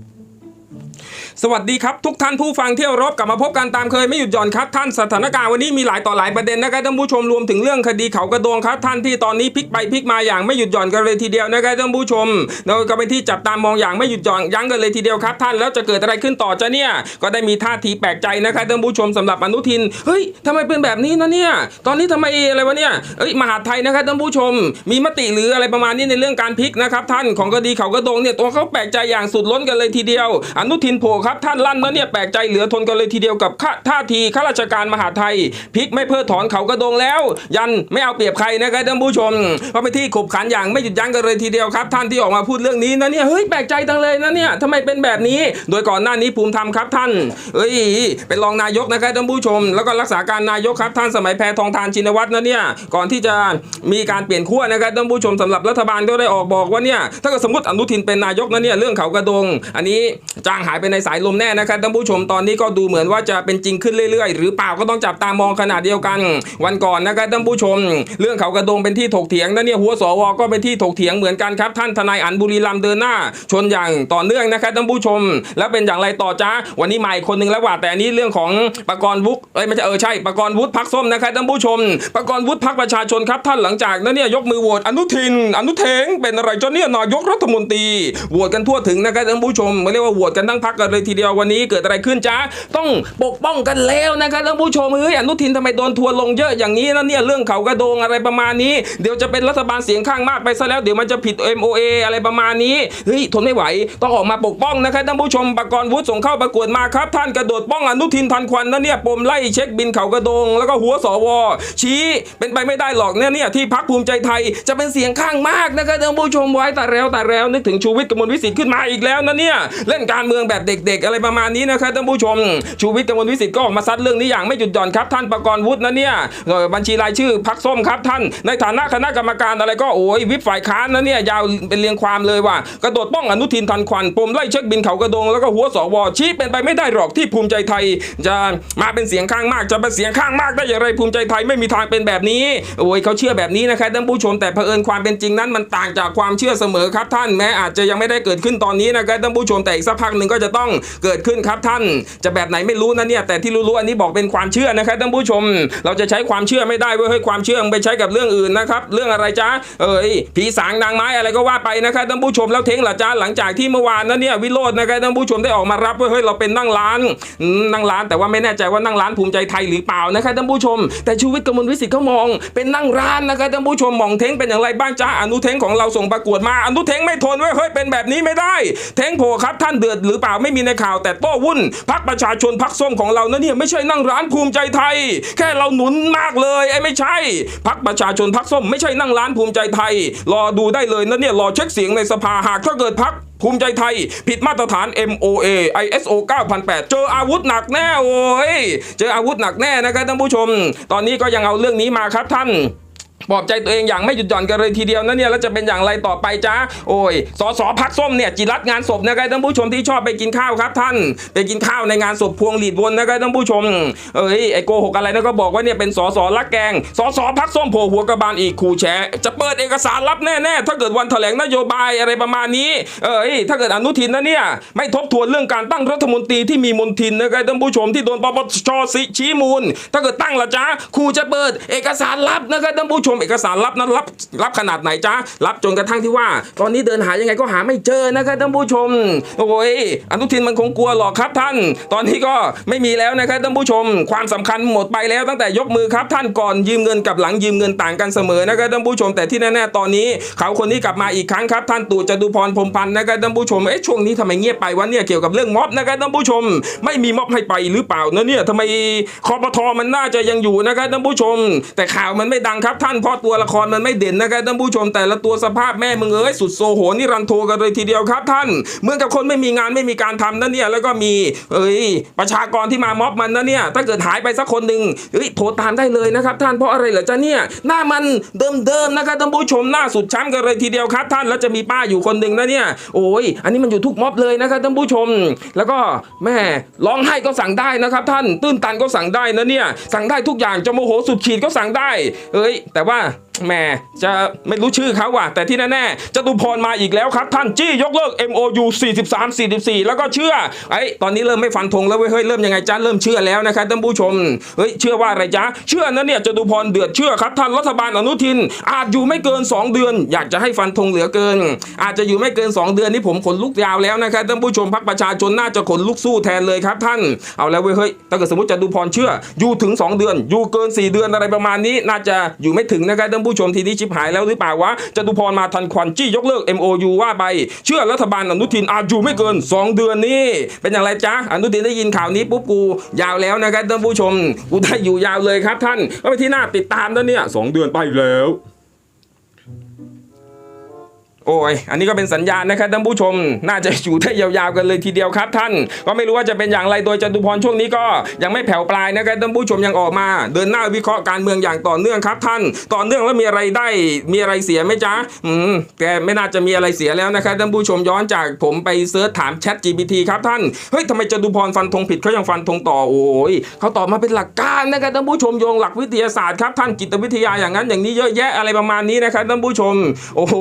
Mm-hmm. สวัสดีครับ ทุกท่านผู้ฟังเที่เคารบกลับมาพบกันตามเคยไม่หยุดหย่อนครับท่านสถานการณ์วันนี้มีหลายต่อหลายประเด็นนะครับท่านผู้ชมรวมถึงเรื่องคดีเขากระโดงครับท่านที่ตอนนี้พลิกไปพลิกมาอย่างไม่หยุดหย่อนกันเลยทีเดียวนะครับท่านผู้ชมเราก็เป็นที่จับตามองอย่างไม่หยุดหย่อนยั้งกันเลยทีเดียวครับ ท่านแล้วจะเกิดอะไรขึ้นต่อจะเนี่ยก็ได้มีท่าทีแปลกใจนะครับท่านผู้ชมสำหรับอนุทินเฮ้ยทำไมเป็นแบบนี้นะเนี่ยตอนนี้ทำไมอะไรวะเนี่ยเอ้ยมหาไทยนะครับท่านผู้ชม มีมติหรืออะไรประมาณนี้ในเรื่องการพลิกนะครับท่านของคดีเขากระโดงเนี่ยตัวเขาแปลกใจอย่างสุดล้นกันเลยทีเดียว อนุทินโผล่ครับท่านลั่นแล้วเนี่ยแปลกใจเหลือทนกันเลยทีเดียวกับข้าท่าทีข้าราชการมหาไทยพลิกไม่เพิกถอนเขากระโดงแล้ว ยันไม่เอาเปรียบใครนะครับท่านผู้ชมก็ไปที่ขบขันอย่างไม่หยุดยั้งกันเลยทีเดียวครับ ท่านที่ออกมาพูดเรื่องนี้นะเนี่ยเฮ้ยแปลกใจจังเลยนะเนี่ยทำไมเป็นแบบนี้ โดยก่อนหน้านี้ภูมิธรรมครับท่านเอ้ยเป็นรองนายกนะครับท่านผู้ชม แล้วก็รักษาการนายกครับท่านสมัยแพทองทานชินวัตรนะเนี่ยก่อนที่จะมีการเปลี่ยนขั้วนะครับท่านผู้ชมสำหรับรัฐบาลก็ได้ออกบอกว่าเนี่ยถ้าเกิดสมมติอนุทินเป็นนายกนะเนี่ยเรื่องเขากระดง อันนี้จางหายไปในสายลมแน่นะครับท่านผู้ชมตอนนี้ก็ดูเหมือนว่าจะเป็นจริงขึ้นเรื่อยๆ หรือเปล่าก็ต้องจับตามองขนาดเดียวกัน วันก่อนนะครับท่านผู้ชม เรื่องเขากระโดงเป็นที่ถกเถียงนะเนี่ยหัวสวก็เป็นที่ถกเถียงเหมือนกันครับท่านทนายอันบุรีรัมเดินหน้า ชนอย่างต่อเนื่องนะครับท่านผู้ชม แล้วเป็นอย่างไรต่อจ้าวันนี้มาอีกคนหนึ่งแล้วว่าแต่นี้เรื่องของประกรณ์วุฒิเอ้ยไม่ใช่เออใช่ประกรณ์วุฒิพักส้มนะครับท่านผู้ชม ประกรณ์วุฒิพักประชาชนครับท่านหลังจากนั้นเนี่ยยกมือโหวตอนุทิน อนุเทงเป็นอะไรจ้าเนี่ยนายกรัฐมนตรีโหวตกันทั่วถึงนะครับท่านผู้ชมไม่เรียกว่าโหวตกันทั้งพักกันเลยทีเดียววันนี้เกิดอะไรขึ้นจ้าต้องปกป้องกันแล้วนะครับท่านผู้ชมเฮ้ยอนุทินทำไมโดนทัวร์ลงเยอะอย่างนี้นะเนี่ยเรื่องเขากระโดงอะไรประมาณนี้ เดี๋ยวจะเป็นรัฐบาลเสียงข้างมากไปซะแล้วเดี๋ยวมันจะผิด MOA อะไรประมาณนี้เฮ้ยทนไม่ไหวต้องออกมาปกป้องนะครับท่านผู้ชมปกรณ์วุฒิส่งเข้าประกวดมาครับ ท่านกระโดดป้องอนุทินทันควันนะเนี่ยปมไล่เช็คบินเขากระโดง แล้วก็หัวสวชี้เป็นไปไม่ได้หรอกเนี่ยเนี่ยที่พักภูมิใจไทยจะเป็นเสียงข้างมากนะครับท่านผู้ชมไว้แต่แล้วแต่แล้วนึกถึงชูวิทย์กมลวิสิทธิ์ขึ้นมาอีกแล้วนะเนี่ยเล่นการเมืองแบบเด็กๆ อะไรประมาณนี้นะครับท่านผู้ชม ชูวิทย์กมลวิสิทธิ์ก็ออกมาซัดเรื่องนี้อย่างไม่หยุดหย่อนครับท่านประกรณ์วุฒินะเนี่ยบัญชีรายชื่อพักส้มครับท่าน ในฐานะคณะกรรมการอะไรก็โอ้ยวิปฝ่ายค้านนะเนี่ยยาวเป็นเรียงความเลยว่ากระโดดป้องอนุทินทันควันปมไล่เช็คบินเขากระโดงแล้วก็หัวสวชี้เป็นไปไม่ได้หรอกที่ภูมิใจไทย จะมาเป็นเสียงข้างมากจะเป็นเสียงข้างมากได้อย่างไรภูมิใจไทยไม่มีทางเป็นแบบนี้โอ้ยเขาเชื่อแบบนี้นะครับท่านผู้ชมแต่เผอิญความเป็นจริงนั้นมันต่างจากความเชื่อเสมอครับท่านแม้อาจจะยังไม่ได้เกิดขึ้นตอนนี้นะครับท่านผู้ชมแต่อีกสักพักหนึ่งก็จะต้องเกิดขึ้นครับท่าน จะแบบไหนไม่รู้นะเนี่ยแต่ที่รู้ๆอันนี้บอกเป็นความเชื่อนะครับท่านผู้ชม เราจะใช้ความเชื่อไม่ได้เว้ยเฮ้ยความเชื่อไปใช้กับเรื่องอื่นนะครับเรื่องอะไรจ๊ะเอ้ยผีสางนางไม้อะไรก็ว่าไปนะครับท่านผู้ชมแล้วเท้งล่ะจ๊ะหลังจากที่เมื่อวานนั้นเนี่ยวิโรจน์นะครับท่านผู้ชมได้ออกมารับเว้ยเฮ้ยเราเป็นนั่งร้านนั่งร้าน แต่ว่าไม่แน่ใจว่านั่งร้านภูมิใจไทยหรือเปล่านะครับท่านผู้ชม แต่ชูวิทย์กมลวิสิทธิ์เขามอง เป็นนั่งร้านนะครับท่านผู้ชมมองเท้งเป็นอย่างไรบ้างจ๊ะอนุเท้งของเราส่งประกวดมาอนุเท้งไม่ทนเว้ยเฮ้ยเป็นแบบนี้ไม่ได้ เท้งโผครับท่านเดือดหรือเปล่าไม่มีในข่าวแต่โต้วุ่นพักประชาชนพักส้มของเรานะเนี่ยไม่ใช่นั่งร้านภูมิใจไทย แค่เราหนุนมากเลยไอ้ไม่ใช่ พักประชาชนพักส้มไม่ใช่นั่งร้านภูมิใจไทย รอดูได้เลยนะเนี่ยรอเช็คเสียงในสภาหากถ้าเกิดพักภูมิใจไทย ผิดมาตรฐาน MOA ISO 9008 เจออาวุธหนักแน่โอ้ย เจออาวุธหนักแน่นะครับท่านผู้ชม ตอนนี้ก็ยังเอาเรื่องนี้มาครับท่าน ปลอบใจตัวเองอย่างไม่หยุดหย่อนกันเลยทีเดียวนะเนี่ยแล้วจะเป็นอย่างไรต่อไปจ้าโอ้ยสสพักส้มเนี่ยจิรัตงานศพนะครับท่านผู้ชมที่ชอบไปกินข้าวครับท่านไปกินข้าวในงานศพพวงหลีดวนนะครับท่านผู้ชมเอ้ยไอโกหกอะไรนะก็บอกว่าเนี่ยเป็นสสลักแกงสสพักส้มโผล่หัวกระบาลอีกขู่แฉจะเปิดเอกสารลับแน่ๆถ้าเกิดวันแถลงนโยบายอะไรประมาณนี้เอ้ยถ้าเกิดอนุทินนะเนี่ยไม่ทบทวนเรื่องการตั้งรัฐมนตรีที่มีมนทินนะครับท่านผู้ชมที่โดนปปชชี้มูล ถ้าเกิดตั้งละจ้าขู่จะเปิดเอกสารลับนะครับท่านผู้ชมมเอกสารลับนั้นรับรับขนาดไหนจ้ารับจนกระทั่งที่ว่า ตอนนี้เดินหายังไงก็หาไม่เจอนะครับท่านผู้ชม โอ้ยอนุทินมันคงกลัวหรอกครับท่าน ตอนนี้ก็ไม่มีแล้วนะครับท่านผู้ชม ความสำคัญหมดไปแล้วตั้งแต่ยกมือครับ ท่านก่อนยืมเงินกับหลังยืมเงินต่างกันเสมอนะครับท่านผู้ชมแต่ที่แน่ๆตอนนี้ เขาคนนี้กลับมาอีกครั้งครับ ท่านตู่จตุพรพรมพันธ์นะครับท่านผู้ชมเอ๊ะช่วงนี้ทำไมเงียบไปวะเนี่ยเกี่ยวกับเรื่องม็อบนะครับท่านผู้ชม ไม่มีม็อบให้ไปหรือเปล่านะเนี่ยทำไมคอปทมันน่าจะยังอยู่นะครับท่านผู้ชม แต่ข่าวมันไม่ดังครับท่านเพราะตัวละครมันไม่เด่นนะครับท่านผู้ชมแต่ละตัวสภาพแม่มึงเอ้ยสุดโซโหนี่รันโทกันเลยทีเดียวครับท่านเหมือนกับคนไม่มีงานไม่มีการทำนะเนี่ยแล้วก็มีเอ้ยประชากรที่มาม็อบมันนะเนี่ยถ้าเกิดหายไปสักคนหนึ่งเฮ้ยโทรตามได้เลยนะครับท่านเพราะอะไรเหรอจ๊ะเนี่ยหน้ามันเดิมๆนะครับท่านผู้ชมหน้าสุดช้ำกันเลยทีเดียวครับท่านแล้วจะมีป้าอยู่คนหนึ่งนะเนี่ยโอ้ยอันนี้มันอยู่ทุกม็อบเลยนะครับท่านผู้ชม แล้วก็แม่ร้องไห้ก็สั่งได้นะครับ ท่านตื้นตันก็สั่งได้นะเนี่ยสั่งได้ทุกอย่างจะโมโหสุดขีดก็สั่งได้ เอ้ยแต่ว่าว่าแหมจะไม่รู้ชื่อเขาว่ะแต่ที่แน่ๆจตุพรมาอีกแล้วครับ ท่านจี้ยกเลิก MOU 43 44 แล้วก็เชื่อไอ้ตอนนี้เริ่มไม่ฟันธงแล้วเว้ยเฮ้ยเริ่มยังไงจ้าเริ่มเชื่อแล้วนะครับท่านผู้ชมเฮ้ยเชื่อว่าอะไรจ๊ะเชื่อนะเนี่ยจตุพรเดือดเชื่อครับท่านรัฐบาลอนุทิน อาจอยู่ไม่เกิน 2 เดือน อยากจะให้ฟันธงเหลือเกิน อาจจะอยู่ไม่เกิน 2 เดือนนี่ผมขนลุกยาวแล้วนะครับท่านผู้ชมพักประชาชนน่าจะขนลุกสู้แทนเลยครับท่านเอาแล้วเว้ยเฮ้ยถ้าเกิดสมมติจตุพรเชื่ออยู่ถึง 2 เดือน อยู่เกิน 4 เดือนอะไรประมาณนี้ น่าจะอยู่ไม่ถึงนะครับท่านผู้ชมทีนี้ชิบหายแล้วหรือเปล่าวะจตุพรมาทันควันจี้ยกเลิก MOU ว่าไป เชื่อรัฐบาลอนุทินอาจอยู่ไม่เกิน 2 เดือนนี่เป็นอย่างไรจ๊ะอนุทินได้ยินข่าวนี้ปุ๊บกูยาวแล้วนะครับท่านผู้ชมกูได้อยู่ยาวเลยครับท่านก็ไปที่หน้าติดตามแล้วเนี่ยสองเดือนไปแล้ว โอ้ย อันนี้ก็เป็นสัญญาณนะครับท่านผู้ชม น่าจะอยู่ได้ยาวๆกันเลยทีเดียวครับท่าน ก็ไม่รู้ว่าจะเป็นอย่างไรโดยจตุพรช่วงนี้ก็ยังไม่แผ่วปลายนะครับท่านผู้ชมยังออกมา เดินหน้าวิเคราะห์การเมืองอย่างต่อเนื่องครับท่าน ต่อเนื่องแล้วมีอะไรได้ มีอะไรเสียไหมจ๊ะ อืม แกไม่น่าจะมีอะไรเสียแล้วนะครับท่านผู้ชมย้อนจากผมไปเซิร์ชถามแชท GPT ครับท่าน เฮ้ยทำไมจตุพรฟันธงผิดเขายังฟันธงต่อ โอ้ยเขาตอบมาเป็นหลักการนะครับท่านผู้ชมโยงหลักวิทยาศาสตร์ครับท่านจิตวิทยาอย่างนั้นอย่างนี้เยอะแยะอะไรประมาณนี้นะครับท่านผู้ชม โอ้โห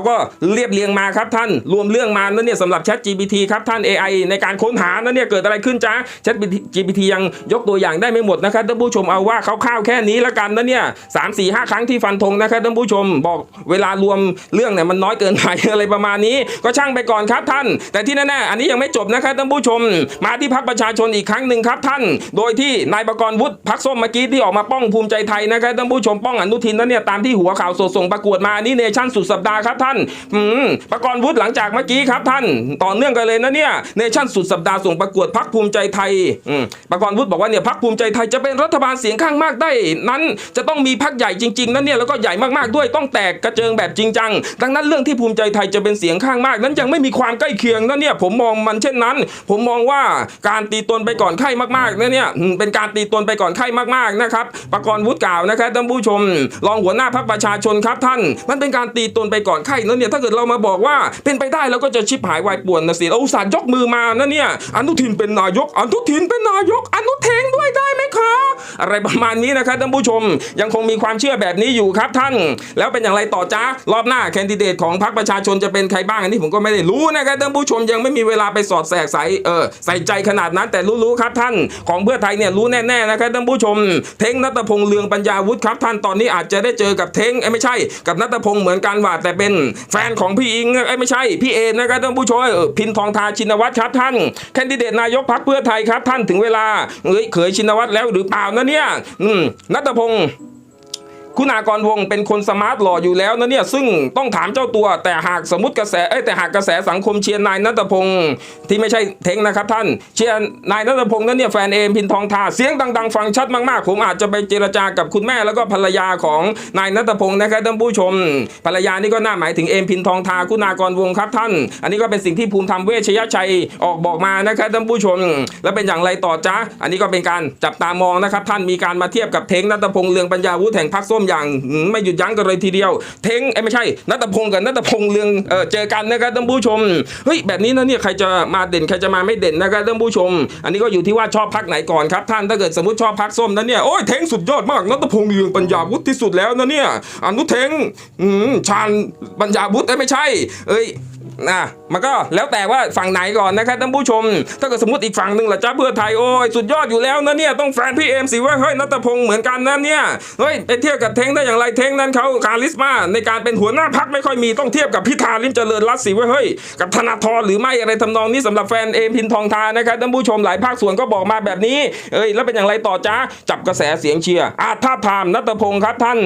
เขาก็เรียบเรียงมาครับท่าน รวมเรื่องมานั่นเนี่ยสำหรับ Chat GPT ครับท่าน AI ในการค้นหานั่นเนี่ยเกิดอะไรขึ้นจ๊ะ Chat GPT ยังยกตัวอย่างได้ไม่หมดนะครับท่านผู้ชมเอาว่าคร่าวๆแค่นี้ละกันนะเนี่ยสามสี่ห้าครั้งที่ฟันธงนะครับท่านผู้ชมบอกเวลารวมเรื่องเนี่ยมันน้อยเกินไปอะไรประมาณนี้ ก็ช่างไปก่อนครับท่าน แต่ที่แน่ๆอันนี้ยังไม่จบนะครับท่านผู้ชม มาที่พักประชาชนอีกครั้งหนึ่งครับท่าน โดยที่นายประกรณ์วุฒิพักส้มเมื่อกี้ที่ออกมาป้องภูมิใจไทยนะครับท่านผู้ชมป้องอนุทินนั่นเนี่ยตามที่หัวข่าวสดส่งประกวดมาอันนี้เนชั่นสุดสัปดาห์ครับท่านอืมประกรณ์วุฒิหลังจากเมื่อกี้ครับท่าน ต่อเนื่องกันเลยนะเนี่ยเนชั่นสุดสัปดาห์ส่งประกวดพักภูมิใจไทยอืมประกรณ์วุฒิบอกว่าเนี่ยพักภูมิใจไทยจะเป็นรัฐบาลเสียงข้างมากได้ นั้นจะต้องมีพักใหญ่จริงๆนั่นเนี่ยแล้วก็ใหญ่มากๆด้วยต้องแตกกระเจิงแบบจริงจังดังนั้นเรื่องที่ภูมิใจไทยจะเป็นเสียงข้างมาก นั้นยังไม่มีความใกล้เคียงนั่นเนี่ยผมมองมันเช่นนั้น ผมมองว่าการตีตนไปก่อนไข้มากๆนั่นเนี่ยเป็นการตีตนไปก่อนไข้มากๆนะครับประกรณ์วุฒิกล่าวนะครับท่านผู้ชม รองหัวหน้าพักประชาชนครับท่าน มันเป็นการตีตนไปก่อนไข้นั่นเนี่ยถ้าเกิดเรามาบอกว่าเป็นไปได้เราก็จะชิบหายวายป่วนนะสิเราอุตส่าห์ยกมือมานะเนี่ยอนุทินเป็นนายกอนุทินเป็นนายกอนุเทงด้วย อะไรประมาณนี้นะครับท่านผู้ชม ยังคงมีความเชื่อแบบนี้อยู่ครับท่าน แล้วเป็นอย่างไรต่อจ้ารอบหน้าแคนดิเดตของพรรคประชาชนจะเป็นใครบ้างอันนี้ผมก็ไม่ได้รู้นะครับท่านผู้ชมยังไม่มีเวลาไปสอดแสกใส่เออใส่ใจขนาดนั้นแต่รู้ๆครับท่าน ของเพื่อไทยเนี่ยรู้แน่ๆนะครับท่านผู้ชม เท้งนัตพงษ์เลืองปัญญาวุฒิครับท่านตอนนี้อาจจะได้เจอกับเท้งเอ้ไม่ใช่กับนัตพงษ์เหมือนกันว่าแต่เป็นแฟนของพี่อิงเอ้ไม่ใช่พี่เอนะครับท่านผู้ชมพินทองทาชินวัตรครับท่านแคนดิเดตนายกพรรคเพื่อไทยครับท่านถึงเวลาเอ้ยเขยชินวัตรแล้วหรือเปล่านะเนี่ยอืมนัตพงษ์ คุณากรวงเป็นคนสมาร์ทหล่ออยู่แล้วนะเนี่ยซึ่งต้องถามเจ้าตัว แต่หากสมมติกระแสเอ้แต่หากกระแสสังคมเชียร์นายนัทพงศ์ที่ไม่ใช่เทงนะครับท่านเชียร์นายนัทพงศ์นั้นเนี่ยแฟนเอมพินทองทาเสียงดังๆ ฟังชัดมากๆ ผมอาจจะไปเจรจากับคุณแม่แล้วก็ภรรยาของนายนัทพงศ์นะครับท่านผู้ชม ภรรยานี่ก็น่าหมายถึงเอมพินทองทาคุณากรวงครับท่าน อันนี้ก็เป็นสิ่งที่ภูมิธรรมเวชยชัยออกบอกมานะครับท่านผู้ชม แล้วเป็นอย่างไรต่อจ๊ะอันนี้ก็เป็นการจับตามองนะครับท่านมีการมาเทียบกับเทงนัทพงศ์เลืองปัญญาวุฒิแห่งพรรคส้มอย่างไม่หยุดยั้งกันเลยทีเดียว เทงไอ้ยไม่ใช่นัตพงศ์กับนัตพงศ์เรืองเจอกันนะครับท่านผู้ชมเฮ้ยแบบนี้นะเนี่ยใครจะมาเด่นใครจะมาไม่เด่นนะครับท่านผู้ชม อันนี้ก็อยู่ที่ว่าชอบพักไหนก่อนครับท่านถ้าเกิดสมมติชอบพักส้มนะเนี่ยโอ้ยเทงสุดยอดมากนัตพงศ์เรืองปัญญาวุฒิที่สุดแล้วนะเนี่ยอนุเทงอืมชาญปัญญาวุฒิเอ้ยไม่ใช่ เอ้ย นะมันก็แล้วแต่ว่าฝั่งไหนก่อนนะครับท่านผู้ชม ถ้าเกิดสมมติอีกฝั่งหนึ่งล่ะจ้าเพื่อไทยโอ้ยสุดยอดอยู่แล้วนะเนี่ยต้องแฟนพี่เอ็มสิว่าเฮ้ยนัตพงศ์เหมือนกันนะเนี่ยเฮ้ยไปเทียบกับเทงได้อย่างไรเทงนั้นเขาคาริสมาในการเป็นหัวหน้าพักไม่ค่อยมีต้องเทียบกับพิธาลิมเจริญรัตน์สิว่าเฮ้ยกับธนาธรหรือไม่อะไรทำนองนี้สำหรับแฟนเอ็มพินทองทานะครับท่านผู้ชมหลายภาคส่วนก็บอกมาแบบนี้เอ้ยแล้วเป็นอย่างไรต่อจ้าจับกระแสเสียงเชียร์อาท่าพามนัตพงศ์ครับท่าน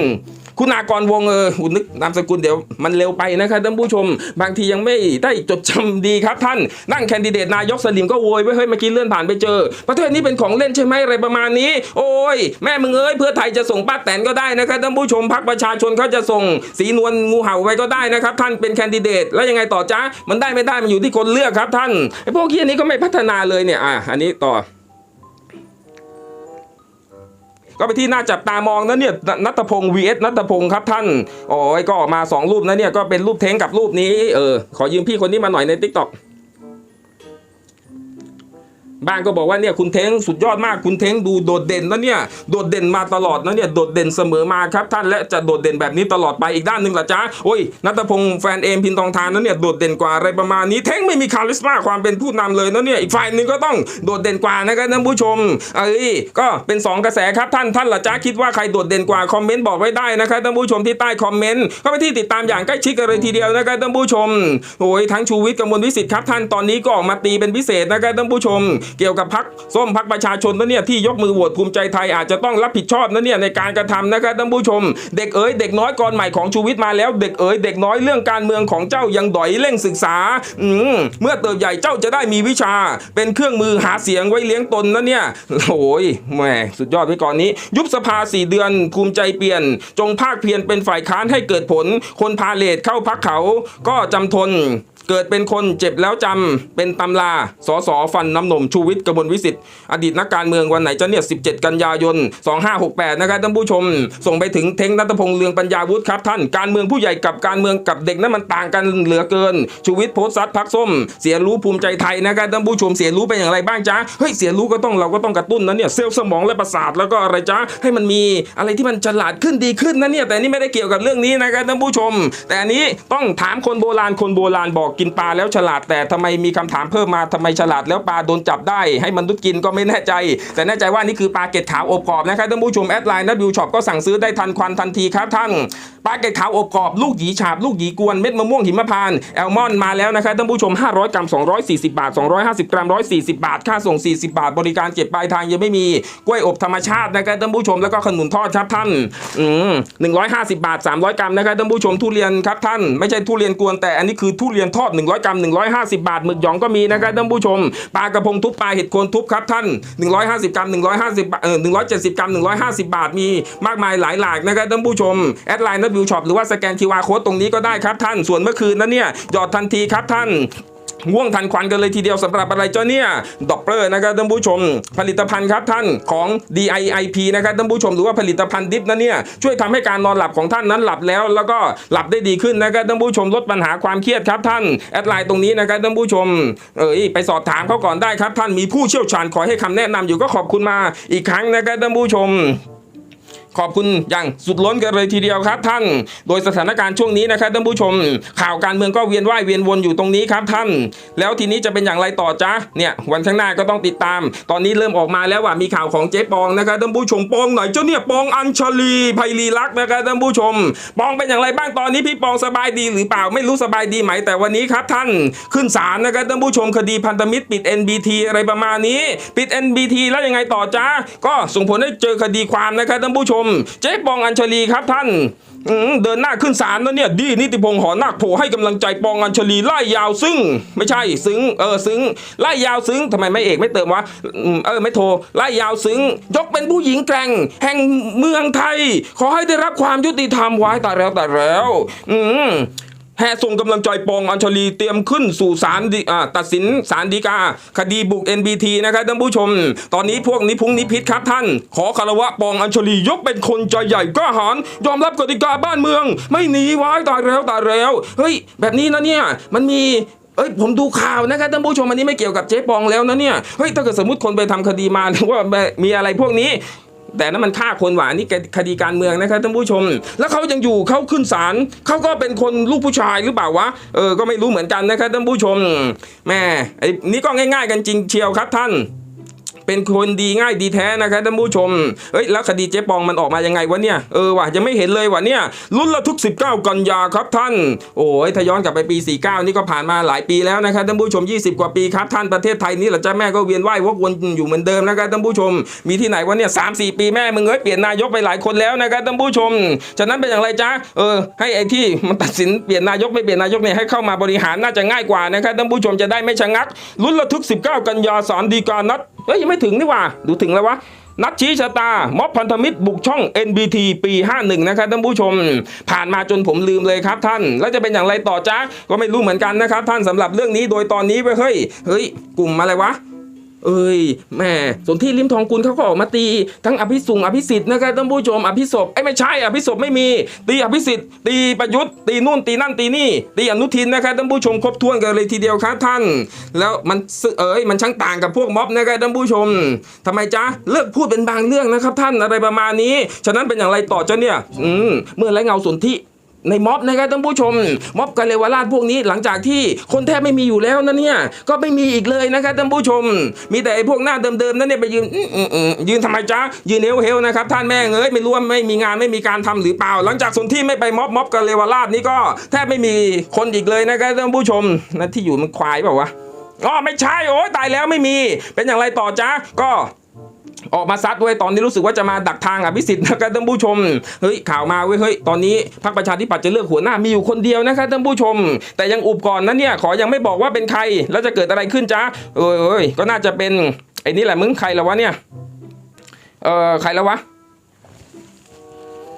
คุณากรวงเอออุยนึกนามสกุลเดี๋ยวมันเร็วไปนะครับท่านผู้ชม บางทียังไม่ได้จดจำดีครับท่านนั่งแคนดิเดตนายกสลิมก็โวยไว้เฮ้ยเมื่อกี้เลื่อนผ่านไปเจอ ประเทศนี้เป็นของเล่นใช่ไหมอะไรประมาณนี้ โอ้ย แม่มึงเอ้ยเพื่อไทยจะส่งป้าแตนก็ได้นะครับท่านผู้ชมพักประชาชนเขาจะส่งสีนวลงูเห่าไว้ก็ได้นะครับ ท่านเป็นแคนดิเดต แล้วยังไงต่อจ้ามันได้ไม่ได้มันอยู่ที่คนเลือกครับท่านไอ้พวกขี้ยนี้ก็ไม่พัฒนาเลยเนี่ยอะอันนี้ต่อ ก็ไปที่น่าจับตามองนะเนี่ยนัทพงศ์ vs นัทพงศ์ครับท่านโอ้ยก็ออกมา 2 รูปนะเนี่ยก็เป็นรูปเท้งกับรูปนี้เออขอยืมพี่คนนี้มาหน่อยในทิกตอก บ้างก็บอกว่าเนี่ยคุณเท้งสุดยอดมากคุณเท้งดูโดดเด่นนะเนี่ยโดดเด่นมาตลอดนะเนี่ยโดดเด่นเสมอมาครับท่านและจะโดดเด่นแบบนี้ตลอดไปอีกด้านหนึ่งล่ะจ๊ะโอ้ยนัทพงศ์แฟนเอมพินทองทานนั้นเนี่ยโดดเด่นกว่าอะไรประมาณนี้เท้งไม่มีคาลิสมาความเป็นผู้นำเลยนะเนี่ยอีกฝ่ายหนึ่งก็ต้องโดดเด่นกว่านะครับท่านผู้ชมเอ้ยก็เป็นสองกระแสครับท่านท่านล่ะจ๊ะคิดว่าใครโดดเด่นกว่าคอมเมนต์บอกไว้ได้นะครับท่านผู้ชมที่ใต้คอมเมนต์ก็ไปที่ติดตามอย่างใกล้ชิดกันเลยทีเดียวนะครับท่านผู้ชมโอ้ยทั้งชูวิทย์กมลวิสิทธิ์ครับท่านตอนนี้ก็ออกมาตีเป็นพิเศษนะครับท่านผู้ชมเกี่ยวกับพักส้มพักประชาชนนะเนี่ยที่ยกมือโหวตภูมิใจไทยอาจจะต้องรับผิดชอบนะเนี่ยในการกระทำนะครับท่านผู้ชม เด็กเอ๋ยเด็กน้อยก่อนใหม่ของชูวิทย์มาแล้ว เด็กเอ๋ยเด็กน้อยเรื่องการเมืองของเจ้ายังดอยเร่งศึกษาอืมเมื่อเติบใหญ่เจ้าจะได้มีวิชา เป็นเครื่องมือหาเสียงไว้เลี้ยงตนนะเนี่ยโอ้ยแหมสุดยอดไว้ก่อนนี้ ยุบสภาสี่เดือนภูมิใจเปลี่ยน จงภาคเพียรเป็นฝ่ายค้านให้เกิดผล คนพาเลทเข้าพักเขาก็จำทน เกิดเป็นคนเจ็บแล้วจำเป็นตำราสอสอฟันน้ำนมชูวิทย์กระมวลวิสิทธิ์อดีตนักการเมืองวันไหนจะเนี่ย 17 กันยายน 2568 นะครับท่านผู้ชม ส่งไปถึงเทงนัทพงษ์เลืองปัญญาวุฒิครับท่านการเมืองผู้ใหญ่กับการเมืองกับเด็กนั้นมันต่างกันเหลือเกิน ชูวิทย์โพสต์ซัดพักส้ม เสียรู้ภูมิใจไทยนะครับท่านผู้ชมเสียรู้เป็นอย่างไรบ้างจ๊ะเฮ้ยเสียรู้ก็ต้องเราก็ต้องกระตุ้นนะเนี่ยเซลล์สมองและประสาทแล้วก็อะไรจ๊ะให้มันมีอะไรที่มันฉลาดขึ้นดีขึ้นนะเนี่ยแต่นี่ไม่ได้เกี่ยวกับเรื่องนี้นะครับท่านผู้ชม แต่อันนี้ต้องถามคนโบราณคนโบราณบอกกินปลาแล้วฉลาดแต่ทำไมมีคำถามเพิ่มมาทำไมฉลาดแล้วปลาโดนจับได้ ให้มนุษย์กินก็ไม่แน่ใจ แต่แน่ใจว่านี่คือปลาเกตขาวอบกรอบนะครับท่านผู้ชมแอดไลน์นัดวิวช็อปก็สั่งซื้อได้ทันควันทันทีครับท่านปลาเกตขาวอบกรอบลูกหยีฉาบลูกหยีกวนเม็ดมะม่วงหิมพานต์แอลมอนมาแล้วนะครับท่านผู้ชม 500 กรัม 240 บาท 250 กรัม 140 บาท ค่าส่ง 40 บาท บริการเก็บปลายทางยังไม่มีกล้วยอบธรรมชาตินะครับท่านผู้ชมแล้วก็ขนุนทอดครับท่านอืม150 บาท 300 กรัมนะครับท่านผู้ชมทุเรียนครับท่านไม่ใช่ทุเรียนกวนแต่อันนี้คือทุเรียนทอด100 กรัม 150 บาทหมึกหยองก็มีนะครับท่านผู้ชมปลากระพงทุบปลาเห็ดโคนทุบครับท่าน 150 กรัม 150เอ่อ170 กรัม 150 บาทมีมากมายหลายหลากนะครับท่านผู้ชมแอดไลน์นัดวิวช็อปหรือว่าสแกนคิวอาร์โค้ดตรงนี้ก็ได้ครับท่านส่วนเมื่อคืนนั้นเนี่ยหยอดทันทีครับท่าน ง่วงทันควันกันเลยทีเดียวสำหรับอะไรเจ้าเนี่ยดอปเปอร์นะครับท่านผู้ชม ผลิตภัณฑ์ครับท่านของ DIIP นะครับท่านผู้ชมหรือว่าผลิตภัณฑ์ดิฟนะเนี่ยช่วยทำให้การนอนหลับของท่านนั้นหลับแล้ว แล้วก็หลับได้ดีขึ้นนะครับท่านผู้ชมลดปัญหาความเครียดครับท่านแอดไลน์ตรงนี้นะครับท่านผู้ชมเอ้ยไปสอบถามเขาก่อนได้ครับท่านมีผู้เชี่ยวชาญคอยให้คำแนะนำอยู่ก็ขอบคุณมาอีกครั้งนะครับท่านผู้ชม ขอบคุณอย่างสุดล้นกันเลยทีเดียวครับ ท่าน โดยสถานการณ์ช่วงนี้นะครับท่านผู้ชม ข่าวการเมืองก็เวียนว่ายเวียนวนอยู่ตรงนี้ครับท่าน แล้วทีนี้จะเป็นอย่างไรต่อจ๊ะเนี่ยวันข้างหน้าก็ต้องติดตาม ตอนนี้เริ่มออกมาแล้วว่ามีข่าวของเจ๊ปองนะครับท่านผู้ชมปองหน่อยเจ้าเนี่ยปองอัญชลีไพลีลักษณ์นะครับท่านผู้ชม ปองเป็นอย่างไรบ้างตอนนี้พี่ปองสบายดีหรือเปล่าไม่รู้สบายดีไหมแต่วันนี้ครับท่านขึ้นศาลนะครับท่านผู้ชมคดีพันธมิตรปิด NBT อะไรประมาณนี้ ปิด NBT แล้วยังไงต่อจ๊ะก็ส่งผลให้เจอคดีความนะครับท่านผู้ชมเจ๊ปองอัญชลีครับท่านเดินหน้าขึ้นศาลแล้วเนี่ยดีนิติพงษ์หอนักโผให้กำลังใจปองอัญชลีไล่ยาวซึ่ง ไม่ใช่ซึ้งเออซึ้งไล่ยาวซึ้งทำไมไม่เอกไม่เติมวะเออไม่โทรไล่ยาวซึ้ง ยกเป็นผู้หญิงแกร่ง แห่งเมืองไทย ขอให้ได้รับความยุติธรรมไว้แต่แล้วแต่แล้ว อืม แห่ส่งกำลังใจปองอัญชลีเตรียมขึ้นสู่ศาลตัดสินศาลฎีกา คดีบุก NBT นะครับท่านผู้ชม ตอนนี้พวกนิพุงนิพิษครับท่าน ขอคารวะปองอัญชลียกเป็นคนใจใหญ่กล้าหาญยอมรับกติกาบ้านเมือง ไม่หนีไว้ตายแล้วตายแล้วเฮ้ยแบบนี้นะเนี่ยมันมีเอ้ยผมดูข่าวนะครับท่านผู้ชมอันนี้ไม่เกี่ยวกับเจ๊ปองแล้วนะเนี่ยเฮ้ยถ้าเกิดสมมติคนไปทำคดีมาหรือว่ามีอะไรพวกนี้ แต่นั้นมันฆ่าคนหวานนี่คดีการเมืองนะครับท่านผู้ชม แล้วเขายังอยู่เขาขึ้นศาลเขาก็เป็นคนลูกผู้ชายหรือเปล่าวะเออก็ไม่รู้เหมือนกันนะครับท่านผู้ชมแม่ไอ้นี่ก็ง่าย ๆ กันจริงเชียวครับท่าน เป็นคนดีง่ายดีแท้นะครับท่านผู้ชมเอ้ยแล้วคดีเจ๊ปองมันออกมายังไงวะเนี่ยเออว่ะยังไม่เห็นเลยวะเนี่ยลุ้นละทุก19 กันยาครับท่าน โอ้ยถ้าย้อนกลับไปปี 49 นี่ก็ผ่านมาหลายปีแล้วนะครับท่านผู้ชม 20 กว่าปีครับท่านประเทศไทยนี่แหละจ้าแม่ก็เวียนว่าย วกวนอยู่เหมือนเดิมนะครับท่านผู้ชม มีที่ไหนวะเนี่ยสามสี่ปีแม่มึงเอ้ยเปลี่ยนนายกไปหลายคนแล้วนะครับท่านผู้ชม ฉะนั้นเป็นอย่างไรจ๊ะเออให้ไอ้ที่มันตัดสินเปลี่ยนนายกไม่เปลี่ยนนายกเนี่ยให้เข้ามาบริหารน่าจะง่ายกว่านะครับท่านผู้ชมจะได้ไม่ชะงักลุ้นระทึก 19 กันยาศาลฎีกานัด เฮ้ยยังไม่ถึงนี่ว่าดูถึงแล้ววะนัดชี้ชะตา ม็อบพันธมิตรบุกช่อง NBT ปี 51 นะครับท่านผู้ชม ผ่านมาจนผมลืมเลยครับท่าน แล้วจะเป็นอย่างไรต่อจ้าก็ไม่รู้เหมือนกันนะครับท่านสำหรับเรื่องนี้โดยตอนนี้ว้ยเฮ้ยเฮ้ยกลุ่มอะไรวะ เอ้ยแม่สนที่ริมทองกุลเขาก็ออกมาตี ทั้งอภิสุงอภิสิทธิ์นะครับท่านผู้ชมอภิศพไอ้ไม่ใช่อภิศพไม่มี ตีอภิสิทธิ์ตีประยุทธ์ตีนู่นตีนั่นตีนี่ ตีอนุทินนะครับท่านผู้ชมครบถ้วนกันเลยทีเดียวครับท่าน แล้วมันเอ้ยมันช่างต่างกับพวกม็อบนะครับท่านผู้ชมทำไมจ๊ะเลิกพูดเป็นบางเรื่องนะครับท่านอะไรประมาณนี้ ฉะนั้นเป็นอย่างไรต่อจ๊ะเนี่ยอืมเมื่อไรเงาสนที่ ในม็อบนะครับท่านผู้ชม ม็อบกันเลวราชพวกนี้หลังจากที่คนแทบไม่มีอยู่แล้วนะเนี่ยก็ไม่มีอีกเลยนะครับท่านผู้ชม มีแต่ไอ้พวกหน้าเดิมๆนั่นเนี่ยไปยืนยืนทำไมจ๊ะยืนเฮลเฮลนะครับท่านแม่เอ้ยไม่รู้ว่าไม่มีงานไม่มีการทำหรือเปล่า หลังจากสนที่ไม่ไปม็อบม็อบกันเลวราชนี่ก็แทบไม่มีคนอีกเลยนะครับท่านผู้ชมนั่นที่อยู่มันควายเปล่าวะอ๋อไม่ใช่โอ้ยตายแล้วไม่มี เป็นอย่างไรต่อจ๊ะก็ ออกมาซัดด้วยตอนนี้รู้สึกว่าจะมาดักทางอภิสิทธิ์นะครับท่านผู้ชมเฮ้ยข่าวมาเว้ยเฮ้ยตอนนี้พรรคประชาธิปัตย์จะเลือกหัวหน้ามีอยู่คนเดียวนะครับท่านผู้ชม แต่ยังอุบก่อนนะเนี่ยขอยังไม่บอกว่าเป็นใครแล้วจะเกิดอะไรขึ้นจ๊ะเอ้ยเอ้ยก็น่าจะเป็นไอ้นี่แหละมึงใครละวะเนี่ยเออใครละวะ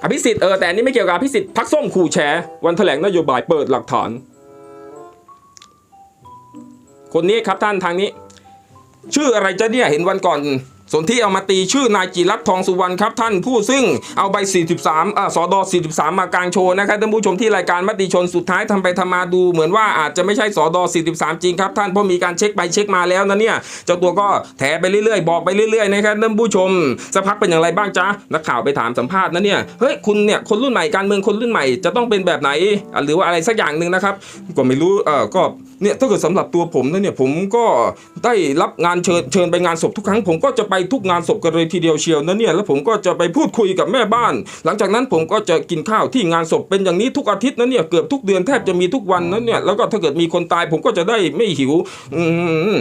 อภิสิทธิ์เออแต่อันนี้ไม่เกี่ยวกับอภิสิทธิ์พักส้มขู่แฉวันแถลงนโยบายเปิดหลักฐาน คนนี้ครับท่านทางนี้ ชื่ออะไรจะเนี่ยเห็นวันก่อน ส่วนที่เอามาตีชื่อนายจิรัตทองสุวรรณครับท่านผู้ซึ่งเอาใบ 43อ่าสอดอ43 มากลางโชว์นะครับท่านผู้ชมที่รายการมติชนสุดท้ายทำไปทำมาดูเหมือนว่าอาจจะไม่ใช่สอดอ43 จริงครับท่านเพราะมีการเช็คไปเช็คมาแล้วนะเนี่ยเจ้าตัวก็แถไปเรื่อยๆ บอกไปเรื่อยๆนะครับท่านผู้ชมสักพักเป็นอย่างไรบ้างจ๊ะนักข่าวไปถามสัมภาษณ์นะเนี่ยเฮ้ยคุณเนี่ยคนรุ่นใหม่การเมืองคนรุ่นใหม่จะต้องเป็นแบบไหน หรือว่าอะไรสักอย่างหนึ่งนะครับก็ไม่รู้เออก็ เนี่ยถ้าเกิดสำหรับตัวผมนะเนี่ยผมก็ได้รับงานเชิญเชิญไปงานศพทุกครั้ง ผมก็จะไปทุกงานศพกันเลยทีเดียวเชียวนะเนี่ยแล้วผมก็จะไปพูดคุยกับแม่บ้าน หลังจากนั้นผมก็จะกินข้าวที่งานศพเป็นอย่างนี้ทุกอาทิตย์นะเนี่ยเกือบทุกเดือนแทบจะมีทุกวันนะเนี่ยแล้วก็ถ้าเกิดมีคนตายผมก็จะได้ไม่หิวอืม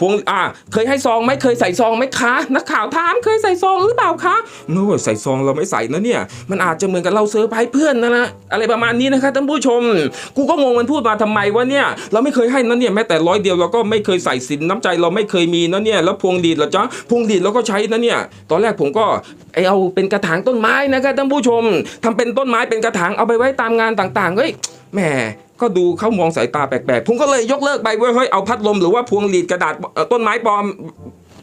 พวงอ่าเคยให้ซองไหมเคยใส่ซองไหมคะนักข่าวถามเคยใส่ซองหรือเปล่าคะเมื่อใส่ซองเราไม่ใส่นะเนี่ยมันอาจจะเหมือนกับเราเซอร์ไพรส์เพื่อนนะนะอะไรประมาณนี้นะครับท่านผู้ชม กูก็งงมันพูดมาทำไมวะเนี่ยเราไม่เคยให้นะเนี่ยแม้แต่ร้อยเดียวเราก็ไม่เคยใส่สินน้ำใจเราไม่เคยมีนะเนี่ยแล้วพวงดีดเราจ้ะพวงดีดเราก็ใช้นะเนี่ยตอนแรกผมก็ไอเอาเป็นกระถางต้นไม้นะครับท่านผู้ชมทำเป็นต้นไม้เป็นกระถางเอาไปไว้ตามงานต่างๆเฮ้ยแหมก็ดูเขามองสายตาแปลกๆ ผมก็เลยยกเลิกไปเว้ยเฮ้ยเอาพัดลมหรือว่าพวงหลีดกระดาษต้นไม้ปลอม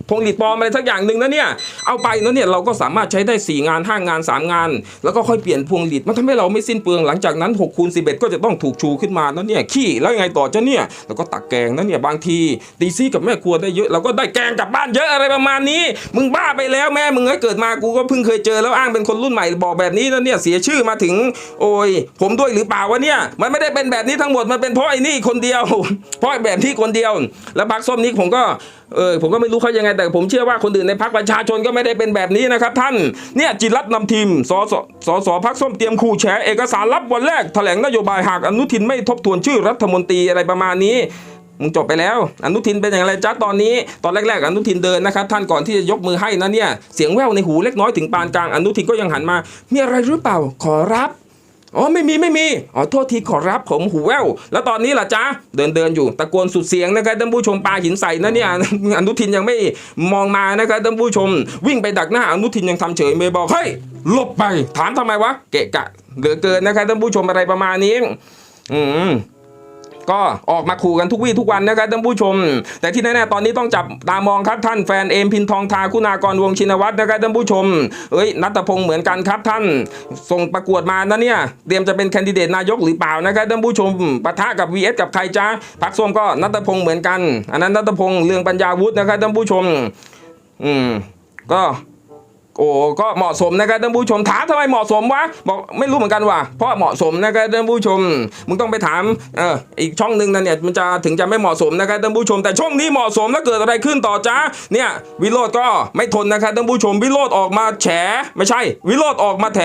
พวงหลีดปลอมอะไรสักอย่างหนึ่งนะเนี่ยเอาไปนะเนี่ยเราก็สามารถใช้ได้ 4 งาน 5 งาน 3 งาน แล้วก็ค่อยเปลี่ยนพวงหลีดมันทำให้เราไม่สิ้นเปลืองหลังจากนั้น6คูณ11 ก็จะต้องถูกชูขึ้นมานะเนี่ยขี้แล้วยังไงต่อจ้ะเนี่ยแล้วก็ตักแกงนะเนี่ยบางทีตีซี่กับแม่ครัวได้เยอะเราก็ได้แกงกลับบ้านเยอะอะไรประมาณนี้ มึงบ้าไปแล้วแม่มึงให้เกิดมากูก็เพิ่งเคยเจอแล้วอ้างเป็นคนรุ่นใหม่บอกแบบนี้นะเนี่ยเสียชื่อมาถึง โอ้ยผมด้วยหรือเปล่าวะเนี่ยมันไม่ได้เป็นแบบนี้ทั้งหมดมันเป็นเพราะไอ้นี่คนเดียวเพราะแบบที่คนเดียว แล้วพักส้มนี้ผมก็เออผมก็ไม่รู้เขายังไงแต่ผมเชื่อว่าคนอื่นในพักประชาชนก็ไม่ได้เป็นแบบนี้นะครับท่านเนี่ยจิรัตน์นำทีมสสสสพักส้มเตรียมคู่แฉเอกสารลับวันแรกแถลงนโยบายหากอนุทินไม่ทบทวนชื่อรัฐมนตรีอะไรประมาณนี้มึงจบไปแล้ว อนุทินเป็นอย่างไรจ๊ะตอนนี้ ตอนแรก ๆ อนุทินเดินนะครับ ท่านก่อนที่จะยกมือให้นะเนี่ย เสียงแว่วในหูเล็กน้อยถึงปานกลางอนุทินก็ยังหันมา มีอะไรหรือเปล่าขอรับ อ๋อไม่มีไม่มีอ๋อโทษทีขอรับผมหูแววแล้วตอนนี้ล่ะจ๊ะเดินเดินอยู่ตะโกนสุดเสียงนะครับท่านผู้ชมปาหินใส่นะเนี่ยอนุทินยังไม่มองมานะครับท่านผู้ชม วิ่งไปดักหน้าอนุทินยังทำเฉยไม่บอกเฮ้ยหลบไปถามทำไมวะเกะกะเหลือเกินนะครับท่านผู้ชมอะไรประมาณนี้ อืม ก็ออกมาขู่กันทุกวี่ทุกวันนะครับท่านผู้ชม แต่ที่แน่ๆตอนนี้ต้องจับตามองครับท่านแฟนเอมพินทองทาคุณากรวงชินวัตรนะครับท่านผู้ชมเอ้ยนัตพงศ์เหมือนกันครับท่านส่งประกวดมานะเนี่ยเตรียมจะเป็นแคนดิเดตนายกหรือเปล่านะครับท่านผู้ชมปะทะกับ VS กับใครจ้าพักส้มก็นัตพงศ์เหมือนกัน อันนั้นนัตพงศ์เรืองปัญญาวุฒินะครับท่านผู้ชม อืมก็ โอ้ก็เหมาะสมนะครับท่านผู้ชมถามทำไมเหมาะสมวะบอกไม่รู้เหมือนกันว่ะเพราะเหมาะสมนะครับท่านผู้ชมมึงต้องไปถามเอออีกช่องหนึ่งนั่นเนี่ยมันจะถึงจะไม่เหมาะสมนะครับท่านผู้ชม แต่ช่องนี้เหมาะสมแล้วเกิดอะไรขึ้นต่อจ้าเนี่ยวิโรธก็ไม่ทนนะครับท่านผู้ชมวิโรธออกมาแฉไม่ใช่ วิโรธออกมาแถ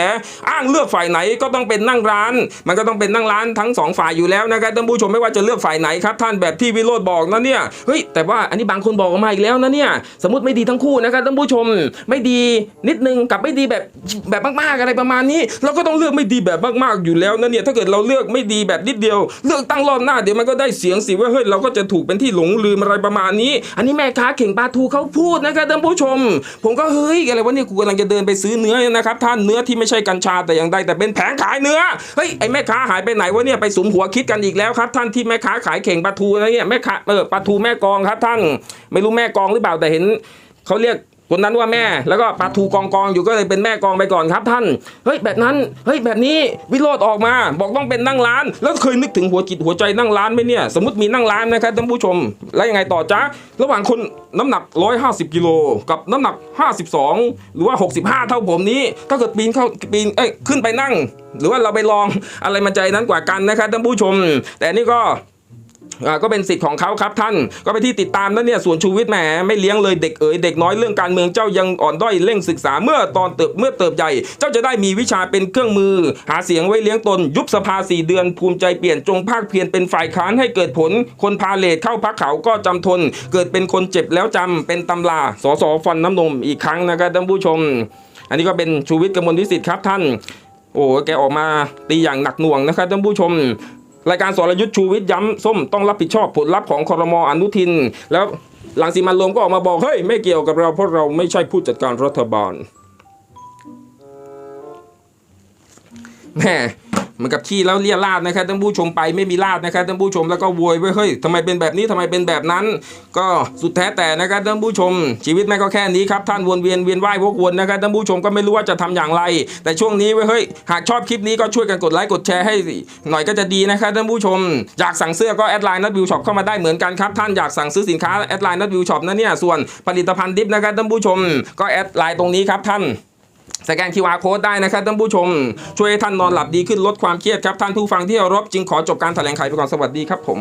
อ้างเลือกฝ่ายไหนก็ต้องเป็นนั่งร้าน มันก็ต้องเป็นนั่งร้านทั้งสองฝ่ายอยู่แล้วนะครับท่านผู้ชมไม่ว่าจะเลือกฝ่ายไหนครับท่านแบบที่วิโรธบอกนะเนี่ยเฮ้ยแต่ว่าอันนี้บางคนบอกออกมาอีกแล้วนะเนี่ยสมมติไม่ดีทั้งคู่นะครับท่านผู้ชมไม่ดีนิดนึงกับไม่ดีแบบแบบมากๆอะไรประมาณนี้ เราก็ต้องเลือกไม่ดีแบบมากๆอยู่แล้วนะเนี่ยถ้าเกิดเราเลือกไม่ดีแบบนิดเดียว เลือกตั้งรอบหน้าเดี๋ยวมันก็ได้เสียงสิว่าเฮ้ยเราก็จะถูกเป็นที่หลงลืมอะไรประมาณนี้ อันนี้แม่ค้าเข่งปลาทูเขาพูดนะครับท่านผู้ชม ผมก็เฮ้ยอะไรวะเนี่ยกูกำลังจะเดินไปซื้อเนื้อนะครับท่านเนื้อที่ไม่ใช่กัญชาแต่อย่างใดแต่เป็นแผงขายเนื้อเฮ้ยไอแม่ค้าหายไปไหนวะเนี่ยไปสุมหัวคิดกันอีกแล้วครับ ท่านที่แม่ค้าขายเข่งปลาทูนะเนี่ยแม่ค้าเออปลาทูแม่กองครับ ท่าน ไม่รู้แม่กองหรือเปล่าแต่เห็นเขาเรียก คนนั้นว่าแม่แล้วก็ปลาทูกองกองอยู่ก็เลยเป็นแม่กองไปก่อนครับท่านเฮ้ยแบบนั้นเฮ้ยแบบนี้วิโรธออกมา บอกต้องเป็นนั่งร้าน แล้วเคยนึกถึงหัวจิตหัวใจนั่งร้านไหมเนี่ยสมมติมีนั่งร้านนะครับท่านผู้ชม แล้วยังไงต่อจ๊ะระหว่างคนน้ำหนัก 150กิโลกับน้ำหนัก 52 หรือว่า 65 เท่าผมนี้ ถ้าเกิดปีนเข้าปีนเอ้ยขึ้นไปนั่ง หรือว่าเราไปลองอะไรมันใจนั้นกว่ากันนะครับท่านผู้ชม แต่นี่ก็ ก็เป็นสิทธิ์ของเขาครับท่าน ก็ไปที่ติดตามนะเนี่ยส่วนชูวิทย์แหมไม่เลี้ยงเลยเด็กเอ๋ยเด็กน้อยเรื่องการเมืองเจ้ายังอ่อนด้อยเร่งศึกษาเมื่อตอนเติบเมื่อเติบใหญ่ เจ้าจะได้มีวิชาเป็นเครื่องมือ หาเสียงไว้เลี้ยงตน ยุบสภาสี่เดือนภูมิใจเปลี่ยนจงภาคเพียรเป็นฝ่ายค้านให้เกิดผล คนพาเลทเข้าพักเขาก็จำทน เกิดเป็นคนเจ็บแล้วจำเป็นตำราสอสอฟันน้ำนมอีกครั้งนะครับท่านผู้ชม อันนี้ก็เป็นชูวิทย์กมลวิสิทธิ์ครับท่าน โอ้แกออกมาตีอย่างหนักหน่วงนะครับท่านผู้ชม รายการสรยุทธ์ชูวิทย์ย้ำส้มต้องรับผิดชอบผลลัพธ์ของคอรมออนุทิน แล้วหลังสีมันลมก็ออกมาบอกเฮ้ยไม่เกี่ยวกับเราเพราะเราไม่ใช่ผู้จัดการรัฐบาลแม่ เหมือนกับขี้แล้วเลี่ยราดนะครับท่านผู้ชมไปไม่มีราดนะครับท่านผู้ชมแล้วก็โวยไว้เฮ้ยทำไมเป็นแบบนี้ทำไมเป็นแบบนั้น ก็สุดแท้แต่นะครับท่านผู้ชม ชีวิตแม่ก็แค่นี้ครับท่านวนเวียนเวียนว่ายพวกวนนะครับท่านผู้ชมก็ไม่รู้ว่าจะทำอย่างไร แต่ช่วงนี้เว้เฮ้ยหากชอบคลิปนี้ก็ช่วยกันกดไลค์กดแชร์ให้หน่อยก็จะดีนะครับท่านผู้ชม อยากสั่งเสื้อก็แอดไลน์นัดวิวช็อปเข้ามาได้เหมือนกันครับท่านอยากสั่งซื้อสินค้าแอดไลน์นัดวิวช็อปนะเนี่ยส่วนผลิตภัณฑ์ดิฟนะครับท่านผู้ชม ก็แอดไลน์ตรงนี้ครับท่าน สแกน QR Code ได้นะครับท่านผู้ชม ช่วยให้ท่านนอนหลับดีขึ้นลดความเครียดครับ ท่านผู้ฟังที่เคารพจึงขอจบการแถลงไขไปก่อนสวัสดีครับผม